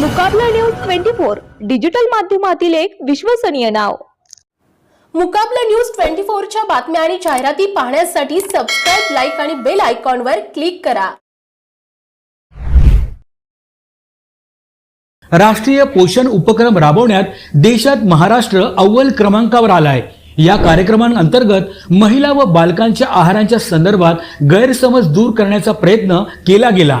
मुकाबला news twenty four digital माध्यमातील एक विश्वसनीय नाव. मुकाबला न्यूज ट्वेंटी फोरच्या बातम्या आणि जाहिराती पाहण्यासाठी सबस्क्राईब लाईक आणि बेल आयकॉनवर क्लिक करा. राष्ट्रीय पोषण उपक्रम राबवण्यात देशात महाराष्ट्र अव्वल क्रमांकावर आलाय. या कार्यक्रमांतर्गत महिला व बालकांच्या आहारांच्या संदर्भात गैरसमज दूर करण्याचा प्रयत्न केला गेला.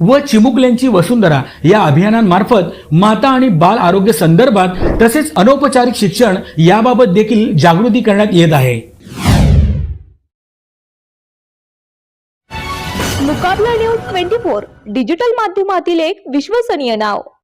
व चिमुकल्यांची वसुंधरा या अभियानांमार्फत माता आणि बाल आरोग्य संदर्भात तसेच अनौपचारिक शिक्षण याबाबत देखील जागृती करण्यात येत आहे. मुकाबला न्यूज ट्वेंटी फोर डिजिटल माध्यमातील एक विश्वसनीय नाव.